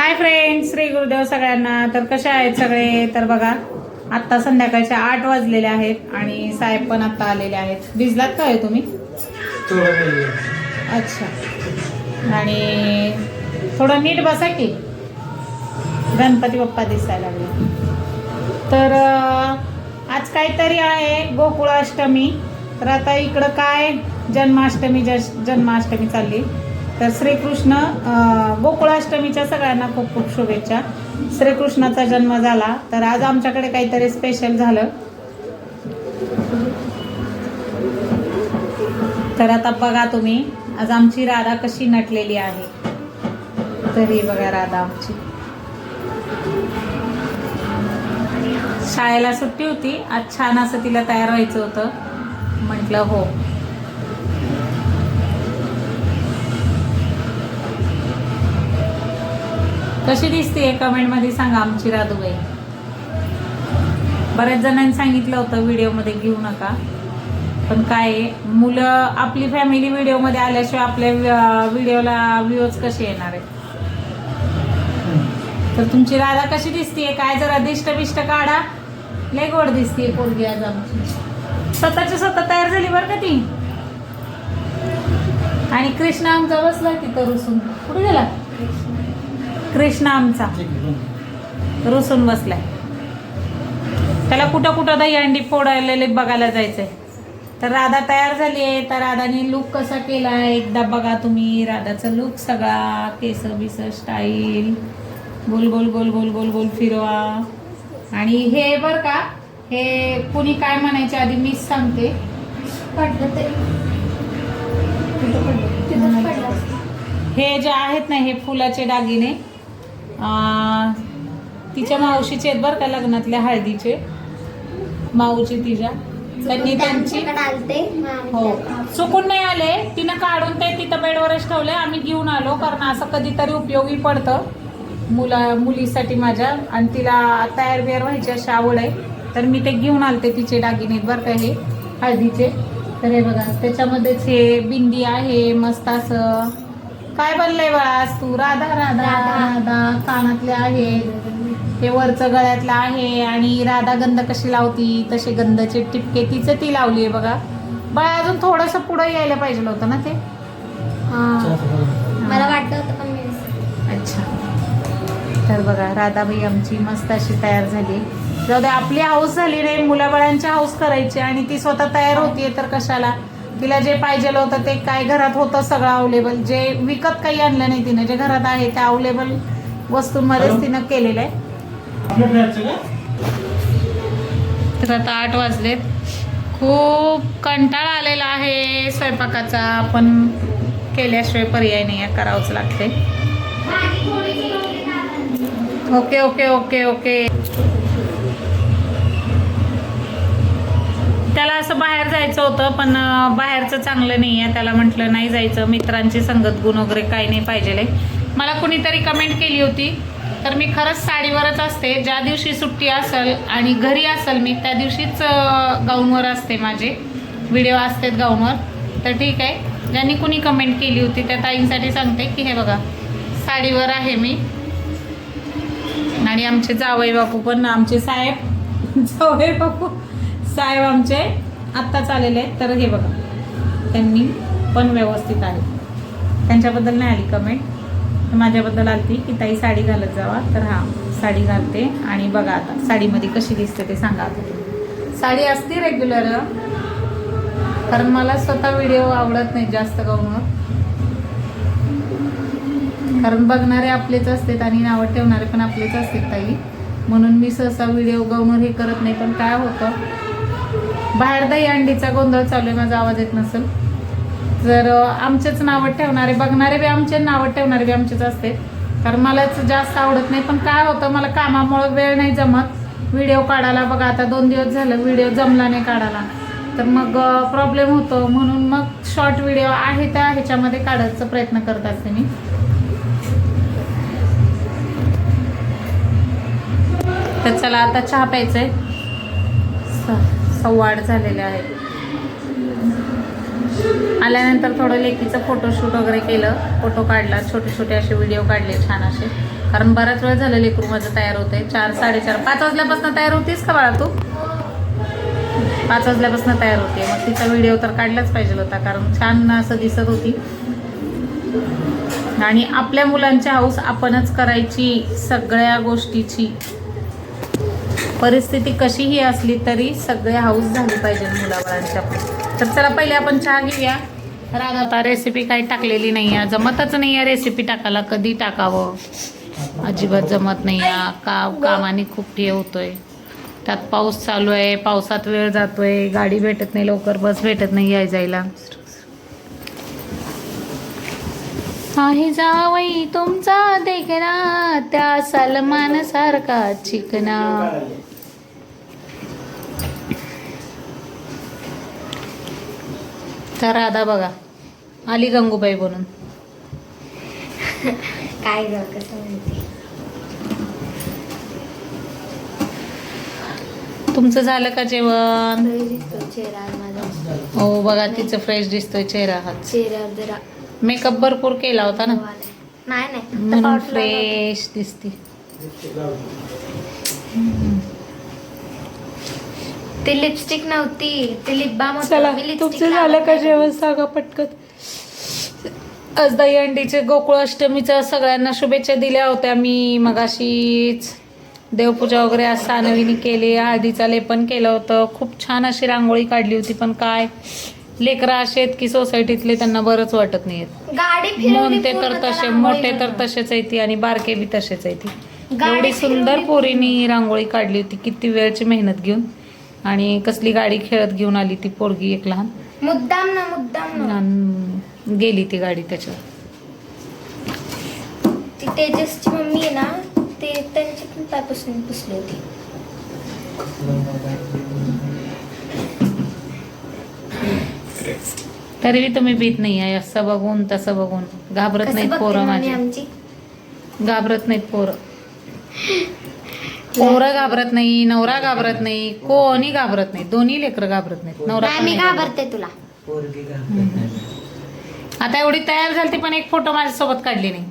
Hi friends Shri Gurudev सगळ्यांना. तर कसे आहेत सगळे? तर बघा आत्ता संध्याकाळचे आठ वाजलेले आहेत आणि साहेब पण आत्ता आलेले आहेत. भिजलात काय तुम्ही? अच्छा. आणि थोडं नीट बसा की. गणपती बाप्पा दिसायला लागले. तर आज काहीतरी आहे गोकुळाष्टमी. तर आता इकडं काय? जन्माष्टमी जश जन्माष्टमी चालली. तर श्रीकृष्ण गोकुळाष्टमीच्या सगळ्यांना खूप खूप शुभेच्छा. श्रीकृष्णाचा जन्म झाला तर आज आमच्याकडे काहीतरी स्पेशल झालं. तर आता बघा तुम्ही आज आमची राधा कशी नटलेली आहे. तरी बघा राधा आमची. शाळेला सुट्टी होती आज छान असं तिला तयार व्हायचं होतं. म्हटलं हो. कशी दिसते कमेंटमध्ये सांगा आमची राधूबाई. बऱ्याच जणांनी सांगितलं होतं व्हिडिओमध्ये घेऊ नका. पण काय आहे, मुलं आपली फॅमिली व्हिडिओमध्ये आल्याशिवाय आपल्या व्हिडिओला व्ह्यूज कसे येणार आहेत? तर तुमची राधा कशी दिसतीये? काय जरा दिष्ट बिष्ट काढा. लय गोड दिसतीये पोरगी आज आमची. स्वतःच्या स्वतः तयार झाली बरं का ती? आणि कृष्ण आमचा बसला तिथं रुसून. कुठे गेला? कृष्ण आमचा. रुसून बसलाय. त्याला कुठं कुठं दहीहंडी फोडायला बघायला जायचंय. तर राधा तयार झाली आहे. तर राधाने लुक कसा केला आहे एकदा बघा तुम्ही. राधाचा लुक सगळा. केस बिस स्टाईल गोल गोल गोल गोल गोल गोल फिरवा. आणि हे बर का हे कुणी काय म्हणायच्या आधी मीच सांगते. पडलं तरी हे जे आहेत ना हे फुलाचे दागिने तिच्या मावशीचे आहेत बरं का लग्नातल्या हळदीचे. माऊची तिच्या. त्यांनी त्यांची हो. चुकून नाही आले. तिनं काढून ते तिथं बेडवरच ठेवले. आम्ही घेऊन आलो कारण असं कधीतरी उपयोगी पडतं. मुला मुलीसाठी माझ्या. आणि तिला तयार बियार व्हायची अशी आवड आहे. तर मी ते घेऊन आलते तिचे दागिने बरं का हे हळदीचे. तर हे बघा त्याच्यामध्येच हे बिंदी आहे मस्त असं काय बनलंय बाळा आज तू? राधा राधा राधा. राधा. कानातले आहेत हे वरचं गळ्यातलं आहे आणि राधा गंध कशी लावती? तसे गंधाचे टिपके तिचं ती लावली आहे बघा. बाळा अजून थोडंसं पुढं यायला पाहिजे होतं ना ते? हा. मला वाटलं होतं पण मी विसरले. अच्छा. तर बघा राधाबाई आमची मस्त अशी तयार झाली. जाऊ दे आपली हाऊस झाली नाही मुलाबाळांची हाऊस करायची आणि ती स्वतः तयार होतीये तर कशाला? तिला जे पाहिजे होतं ते काय घरात होतं सगळं अवेलेबल जे विकत काही आणलं नाही तिनं जे घरात आहे त्या अवेलेबल वस्तूंमध्येच तिनं केलेलं आहे. तर आता आठ वाजलेत. खूप कंटाळा आलेला आहे स्वयंपाकाचा पण केल्याशिवाय पर्याय नाही आहे करावंच लागते ओके ओके ओके ओके. त्याला असं बाहेर जायचं होतं पण बाहेरचं चांगलं नाही आहे त्याला म्हटलं नाही जायचं मित्रांची संगत गुण वगैरे काही नाही पाहिजे मला कुणीतरी कमेंट केली होती. तर मी खरंच साडीवरच असते. ज्या दिवशी सुट्टी असेल आणि घरी असेल मी त्या दिवशीच गाऊनवर असते माझे. व्हिडिओ असतात गाऊनवर. तर ठीक आहे. ज्यांनी कुणी कमेंट केली होती त्या ताईंसाठी सांगते की हे बघा साडीवर आहे मी. आणि आमचे जावई बापू पण आमचे साहेब जावई बापू साहेब आमचे आत्ताच आलेले आहेत. तर हे बघा. त्यांनी पण व्यवस्थित आहे. त्यांच्याबद्दल नाही आली कमेंट माझ्याबद्दल आलती की ताई साडी घालत जावा. तर हां साडी घालते. आणि बघा आता साडीमध्ये कशी दिसते ते सांगा आता. साडी असते रेग्युलर कारण मला स्वतः व्हिडिओ आवडत नाही जास्त गाऊन कारण बघणारे आपलेच असतात आणि नावं ठेवणारे पण आपलेच असतात ताई. म्हणून मी सहसा व्हिडिओ गाऊन हे करत नाही. पण काय होतं बाहेर दही अंडीचा गोंधळ चालू आहे माझा आवाज येत नसेल. जर आमचेच नावं ठेवणारे बघणारे बी आमचे नावं ठेवणारे बी आमचेच असते. कारण मलाच जास्त आवडत नाही पण काय होतं मला कामामुळं वेळ नाही जमत. व्हिडिओ काढायला बघा आता दोन दिवस झालं व्हिडिओ जमला नाही काढायला. तर मग प्रॉब्लेम होतो. म्हणून मग शॉर्ट व्हिडिओ आहे त्या ह्याच्यामध्ये काढायचा प्रयत्न करत असते मी. तर चला आता चहा प्यायचंय. स- संवाड झालेले आहेत. आल्यानंतर थोडं लेकीचं फोटोशूट वगैरे केलं फोटो काढला छोटे छोटे असे व्हिडिओ काढले छान असे. कारण बराच वेळ झालं लेकरू माझं तयार होते चार साडेचार पाच वाजल्यापासून तयार होतीस का बाळा तू? पाच वाजल्यापासून तयार होते मग तिचा व्हिडिओ तर काढलाच पाहिजे होता कारण छान असं दिसत होती. आणि आपल्या मुलांची हाऊस आपणच करायची सगळ्या गोष्टीची. परिस्थिती कशीही असली तरी सगळे हाऊस झाली पाहिजे मुलाबाळांच्या पण तर चला पहिले आपण चहा घेऊया. राधा आता रेसिपी काही टाकलेली नाही आहे. जमतच नाही आहे रेसिपी टाकायला. कधी टाकावं? अजिबात जमत नाही आहे. का कामाने खूप हे होतोय. त्यात पाऊस चालू आहे. पावसात वेळ जातोय. गाडी भेटत नाही लवकर. बस भेटत नाही याय जायला आहे जावई तुमचा देखना त्या सलमान सारखा चिकना. तर राधा बघा आली गंगूबाई बनून काय ग कसं म्हणते? तुमचं झालं का जेवण? चेहरा हो बघा तिचं फ्रेश दिसतोय चेहरा हा चेहऱ्यावर जरा मेकअप भरपूर केला होता ना. नाही नाही. म्हणून फ्रेश दिसते. ती लिपस्टिक नव्हती. ती लिप बाम चला तुमचं झालं का जेवण? सांगा पटकन. आज दही अंडीचे गोकुळ अष्टमीच्या सगळ्यांना शुभेच्छा दिल्या होत्या मी मगाशीच. देवपूजा वगैरे आज सानवीने केली हळदीचा लेपन केलं होतं. खूप छान अशी रांगोळी काढली होती पण काय? लेकरं असे आहेत की सोसायटीतले त्यांना बरंच वाटत नाही गाडी फिरवली मोठे तर पूर्ण तसे मोठे तर. तसेच आहे ती आणि बारके बी तसेच आहे ती. गाडी एवढी सुंदर फिरवली पोरीनी रांगोळी काढली होती. किती वेळची मेहनत घेऊन आणि कसली गाडी खेळत घेऊन आली ती पोरगी एक लहान. मुद्दाम ना मुद्दाम ना. आणि गेली ती गाडी त्याच्यावर. ती तेजसची मम्मी आहे ना ते त्यांची पण पायपासून पुसली होती. तरी बी तुम्ही भीत नाही आहे असं बघून तसं बघून. घाबरत नाहीत पोरं माझी. घाबरत नाहीत पोरं. पोरं घाबरत नाही नवरा घाबरत नाही कोणी घाबरत नाही दोन्ही लेकरं घाबरत नाहीत. नवरा मी घाबरत. तुला. पोरगी घाबरत नाही. आता एवढी तयार झाली पण एक फोटो माझ्यासोबत काढली नाही.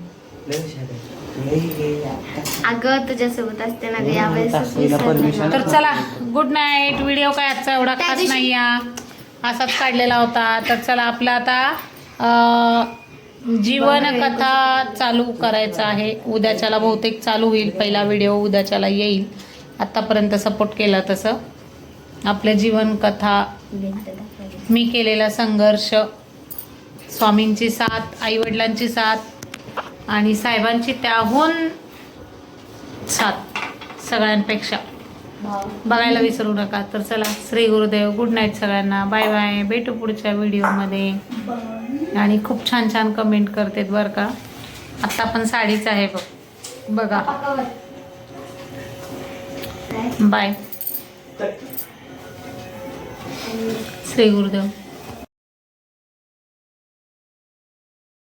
अगं तुझ्यासोबत असते ना. तर चला गुड नाईट व्हिडिओ काय आजचा एवढा खास नाही या असाच काढलेला होता. तर चला आपला आता जीवनकथा चालू करायचं आहे. उद्याच्याला बहुतेक चालू होईल. पहिला व्हिडिओ उद्याच्याला येईल. आत्तापर्यंत सपोर्ट केला तसं. आपल्या जीवनकथा मी केलेला संघर्ष स्वामींची साथ आईवडिलांची साथ आणि साहेबांची त्याहून साथ सगळ्यांपेक्षा. बघायला विसरू नका. तर चला श्री गुरुदेव गुड नाईट सगळ्यांना. बाय बाय भेटू पुढच्या व्हिडिओमध्ये आणि खूप छान छान कमेंट करतेत बरं का. आत्ता पण साडीच आहे बघ. बघा. बाय श्री गुरुदेव.